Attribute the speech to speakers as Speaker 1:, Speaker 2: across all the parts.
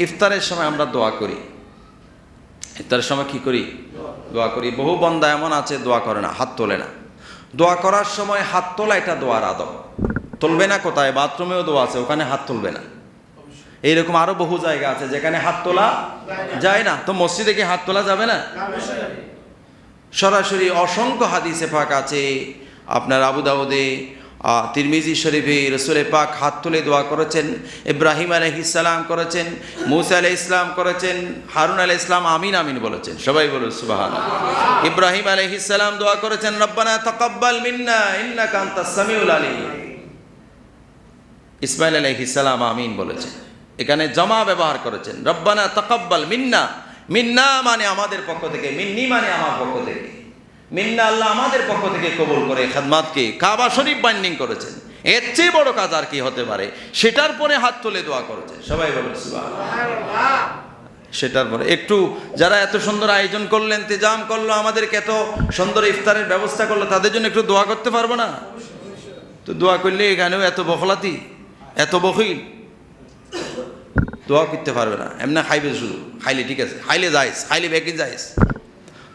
Speaker 1: ইফতারের সময় আমরা দোয়া করি। ইফতারের সময় কি করি? দোয়া করি। বহু বন্দা এমন আছে দোয়া করে না হাত তোলে না। দোয়া করার সময় হাত তোলা এটা দোয়ার আদব। তুলবে না কোথায়? বাথরুমেও দোয়া আছে ওখানে হাত তুলবে না। এইরকম আরও বহু জায়গা আছে যেখানে হাত তোলা যায় না। তো মসজিদে কি হাত তোলা যাবে না? সরাসরি অসংখ্য হাদিসে পাক আছে। আপনার আবু দাউদে আহ, তিরমিজি শরীফে রসুলে পাক হাত তুলে দোয়া করেছেন, ইব্রাহিম আলহিসাল্লাম করেছেন, মুসা আলাহ ইসলাম করেছেন, হারুন আলাহ ইসলাম আমিন আমিন বলেছেন। সবাই বলুন সুবাহান ইব্রাহিম আলহিসাল্লাম দোয়া করেছেন, রব্বানা তকব্বাল মিন্না, ইন্নাকা কান্তা সামিউল আলী ইসমাইল আলহিসাল্লাম আমিন বলেছেন। এখানে জমা ব্যবহার করেছেন, রব্বানা তকব্বাল মিন্না। মিন্না মানে আমাদের পক্ষ থেকে, মিন্নি মানে আমার পক্ষ থেকে। মিন্না আল্লাহ আমাদের পক্ষ থেকে কবুল করে খাদমাতকে কাবা শরীফ বাইন্ডিং করেছেন। এর চেয়ে বড় কাজ আর কি হতে পারে? সেটার পরে হাত তুলে দোয়া করেছে। সবাই বলে সেটার পরে একটু যারা এত সুন্দর আয়োজন করলেন, তেজাম করল, আমাদেরকে এত সুন্দর ইফতারের ব্যবস্থা করল, তাদের জন্য একটু দোয়া করতে পারব না? তো দোয়া করলে এখানেও এত বখলাতি, এত বখিল। দোয়া করতে পারবে না। এমনি খাইবে শুধু। খাইলে ঠিক আছে। খাইলে যাইস খাইলে বেকিন যাইস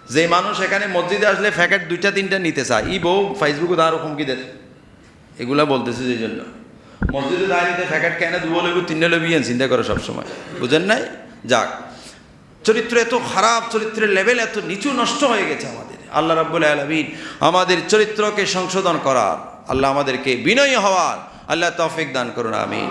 Speaker 1: যে মানুষ এখানে মসজিদে আসলে প্যাকেট দুইটা, তিনটা নিতে চায়। ই বউ ফেসবুকে তার হুমকি দেয় এগুলা বলতেছে যে জন্য। মসজিদে দাঁড়িয়ে প্যাকেট কেন? দুবো লেবু, তিনটে লেবু চিন্তা করে সবসময়। বুঝেন নাই? যাক। চরিত্র এত খারাপ, চরিত্রের লেভেল এত নিচু, নষ্ট হয়ে গেছে আমাদের। আল্লাহ রাব্বুল আলমিন আমাদের চরিত্রকে সংশোধন করার, আল্লাহ আমাদেরকে বিনয়ী হওয়ার, আল্লাহ তৌফিক দান করুন আমি